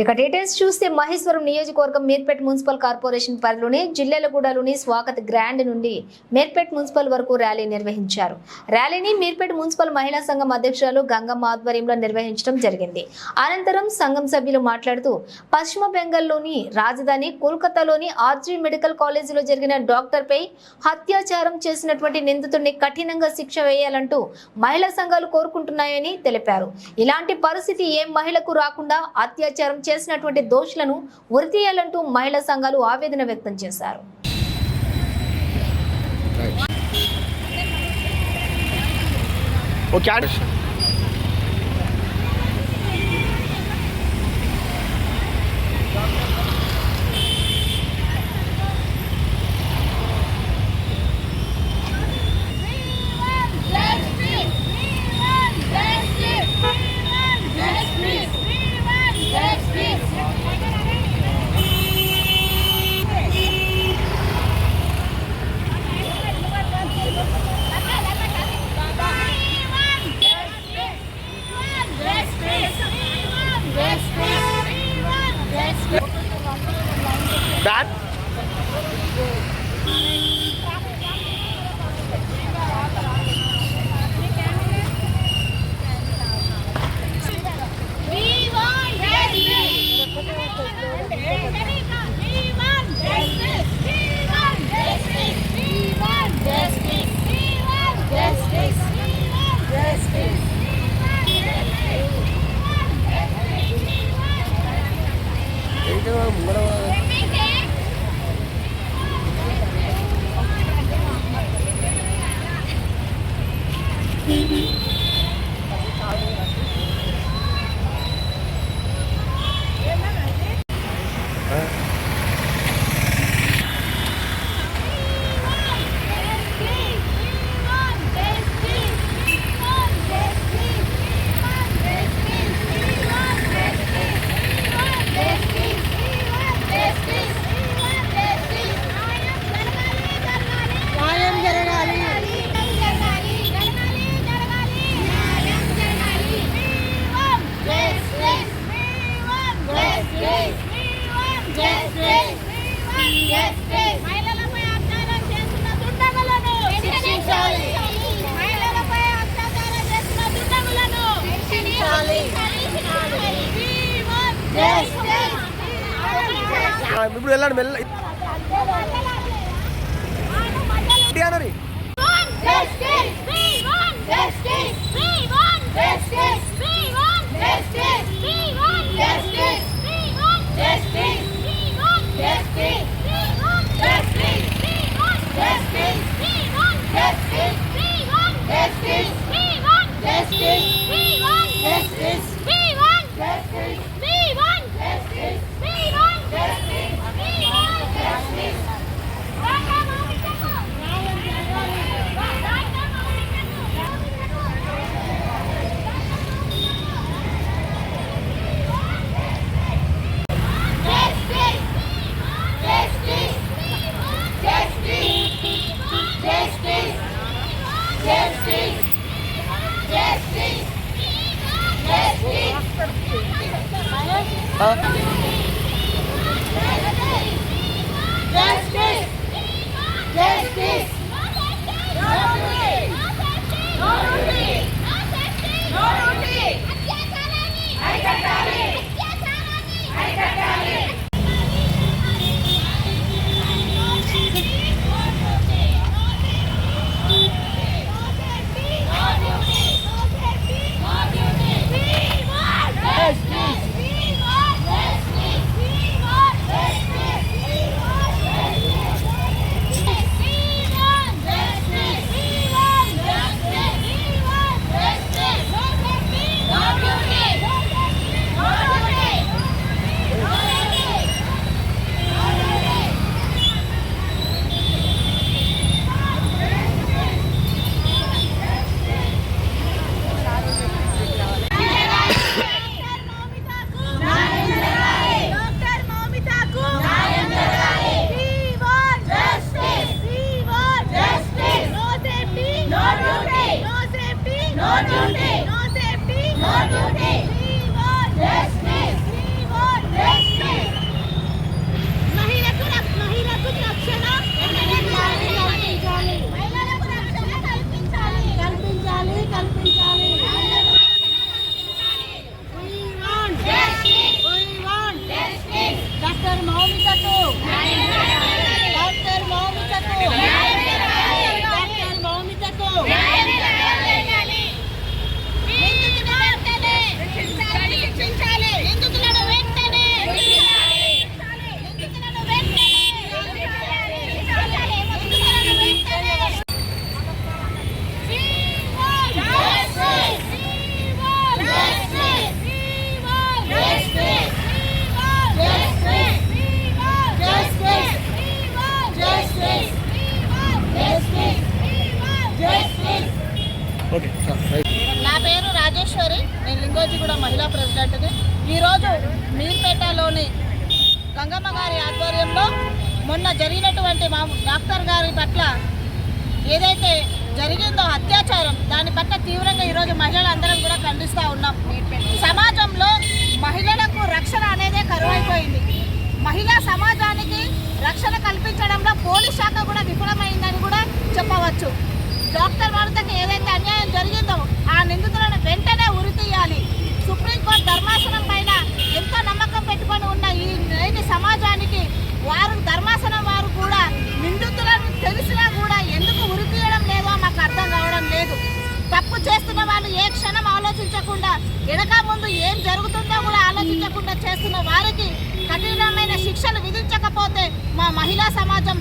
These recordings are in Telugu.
ఇక డీటెయిల్స్ చూస్తే మహేశ్వరం నియోజకవర్గం మీర్పేట్ మున్సిపల్ కార్పొరేషన్ పరిధిలోని జిల్లెలగూడలోని స్వాగత్ గ్రాండ్ నుండి మీర్పేట్ మున్సిపల్ వరకు ర్యాలీ నిర్వహించారు. ర్యాలీని మీర్పేట్ మున్సిపల్ మహిళా సంఘం అధ్యక్షురాలు గంగమ్మ ఆధ్వర్యంలో నిర్వహించడం జరిగింది. అనంతరం సంఘం సభ్యులు మాట్లాడుతూ పశ్చిమ బెంగాల్లోని రాజధాని కోల్కతాలోని ఆర్జీ మెడికల్ కాలేజీలో జరిగిన డాక్టర్ పై అత్యాచారం చేసినటువంటి నిందితుడిని కఠినంగా శిక్ష వేయాలంటూ మహిళా సంఘాలు కోరుకుంటున్నాయని తెలిపారు. ఇలాంటి పరిస్థితి ఏ మహిళకు రాకుండా అత్యాచారం చేసినటువంటి దోషులను ఉరితీయాలంటూ మహిళా సంఘాలు ఆవేదన వ్యక్తం చేశారు. ఓకే That ఇప్పుడు వెళ్ళండి మెల్ల ఇటు అనరి Justice! ఆధ్వర్యంలోని గంగమ్మ గారి ఆధ్వర్యంలో మొన్న జరిగినటువంటి మా డాక్టర్ గారి పట్ల ఏదైతే జరిగిందో అత్యాచారం దాని పట్ల తీవ్రంగా ఈరోజు మహిళలందరం కూడా ఖండిస్తూ ఉన్నాం. సమాజంలో మహిళలకు రక్షణ అనేదే కరువైపోయింది. మహిళా సమాజానికి రక్షణ కల్పించడంలో పోలీస్ శాఖ కూడా విఫలమైందని కూడా చెప్పవచ్చు. డాక్టర్ వరదకి ఏదైతే అన్యాయం జరిగిందో ఆ నిందితులను వెంటనే ఉరి తీయాలి. సుప్రీంకోర్టు ధర్మాసనం పైన ఎంతో నమ్మకం పెట్టుకొని ఉన్న ఈ నేటి సమాజానికి వారు ధర్మాసనం వారు కూడా నిందితులను తెలిసినా కూడా ఎందుకు ఉరితీయడం లేదో మాకు అర్థం కావడం లేదు. తప్పు చేస్తున్న వాళ్ళు ఏ క్షణం ఆలోచించకుండా వెనక ముందు ఏం జరుగుతుందో కూడా ఆలోచించకుండా చేస్తున్న వారికి కఠినమైన శిక్షలు విధించకపోతే మా మహిళా సమాజం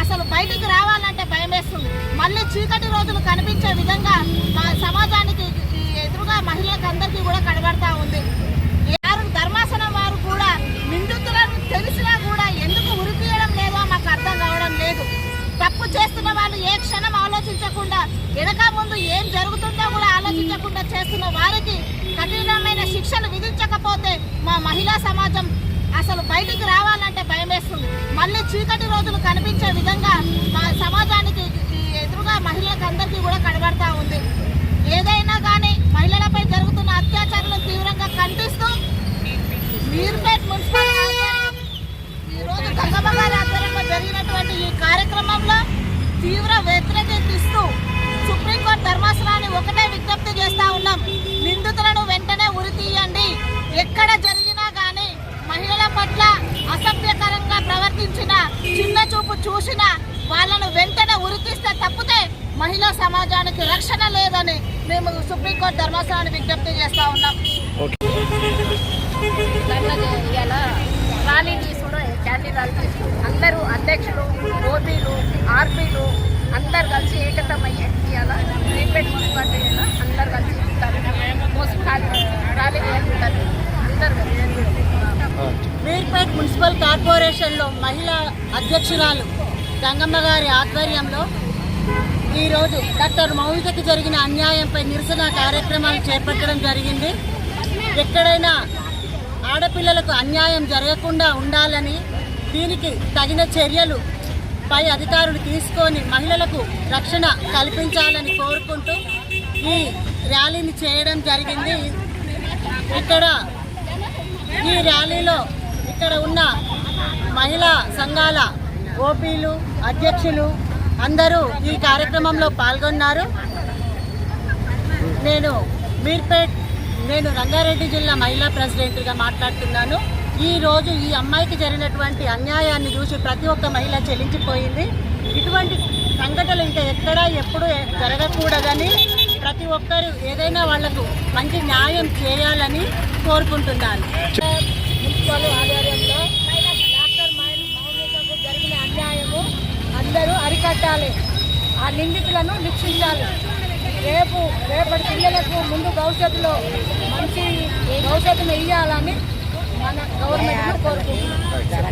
అసలు బయటికి రావాలంటే భయం వేస్తుంది మళ్ళీ చీకటి రోజులు కనిపించే విధంగా మా సమాజానికి ఎదురుగా మహిళలకు అందరూ ఆలోచించకుండా వెనక ముందు ఏం జరుగుతుందో కూడా ఆలోచించకుండా చేస్తున్న వారికి కఠినమైన శిక్షలు విధించకపోతే మా మహిళా సమాజం అసలు బయటికి రావాలంటే భయం వేస్తుంది. మళ్ళీ చీకటి రోజులు కనిపించే విధంగా మా సమాజానికి ఎదురుగా మహిళలకు అందరికీ కూడా కనబడతా ఉంది. ఏదైనా కానీ మహిళలపై జరుగుతున్న అత్యాచారాలను తీవ్రంగా ఖండిస్తూ మీర్పేట్ మున్సిపల్ ఆధ్వర్యం ఈ రోజు గంగమ్మ గారి ఆధ్వర్యంలో జరిగినటువంటి ఈ కార్యక్రమంలో తీవ్ర వ్యతిరేకిస్తూ సుప్రీంకోర్టు ధర్మాసనాన్ని ఒకటే విజ్ఞప్తి చేస్తా ఉన్నాం నిందితులను వెంటనే ఉరి తీయండి ఎక్కడ జరిగినా కానీ మహిళల పట్ల అసభ్యకరంగా ప్రవర్తించిన చిన్న చూపు చూసిన వాళ్ళను వెంటనే ఉరికిస్తే తప్పితే మహిళా సమాజానికి రక్షణ లేదని మేము సుప్రీంకోర్టు ధర్మాసనాన్ని విజ్ఞప్తి చేస్తా ఉన్నాం. ర్యాలీ తీసుకున్న క్యాండిడేట్ అందరూ అధ్యక్షులు ఓపీలు ఆర్పీలు అందరు కలిసి ఏకతమయ్యి ఇవాళ రీపేట్ మున్సిపాలిటీలో అందరు కలిసి మున్సిపాలిటీ ర్యాలీ చేసుకుంటారు అందరు మీర్పేట్ మున్సిపల్ కార్పొరేషన్లో మహిళా అధ్యక్షురాలు గంగమ్మ గారి ఆధ్వర్యంలో ఈరోజు డాక్టర్ మౌలికకి జరిగిన అన్యాయంపై నిరసన కార్యక్రమాలు చేపట్టడం జరిగింది. ఎక్కడైనా ఆడపిల్లలకు అన్యాయం జరగకుండా ఉండాలని దీనికి తగిన చర్యలు పై అధికారులు తీసుకొని మహిళలకు రక్షణ కల్పించాలని కోరుకుంటూ ఈ ర్యాలీని చేయడం జరిగింది. ఇక్కడ ఈ ర్యాలీలో ఇక్కడ ఉన్న మహిళా సంఘాల ఓపీలు అధ్యక్షులు అందరూ ఈ కార్యక్రమంలో పాల్గొన్నారు. నేను మీర్పేట్ నేను రంగారెడ్డి జిల్లా మహిళా ప్రెసిడెంట్గా మాట్లాడుతున్నాను. ఈ రోజు ఈ అమ్మాయికి జరిగినటువంటి అన్యాయాన్ని చూసి ప్రతి ఒక్క మహిళ చెల్లించిపోయింది ఇటువంటి సంఘటనలు ఇంకా ఎక్కడా ఎప్పుడు జరగకూడదని ప్రతి ఒక్కరు ఏదైనా వాళ్ళకు మంచి న్యాయం చేయాలని కోరుకుంటున్నాను మున్సిపల్ ఆధ్వర్యంలో డాక్టర్ మౌనికకు జరిగిన అన్యాయము అందరూ అరికట్టాలి. ఆ నిందితులను శిక్షించాలి. రేపు రేపటి పిల్లలకు ముందు భవిష్యత్తులో మంచి భవిష్యత్తును ఇవ్వాలని మన గవర్నమెంట్ కోరుకుంటున్నాం.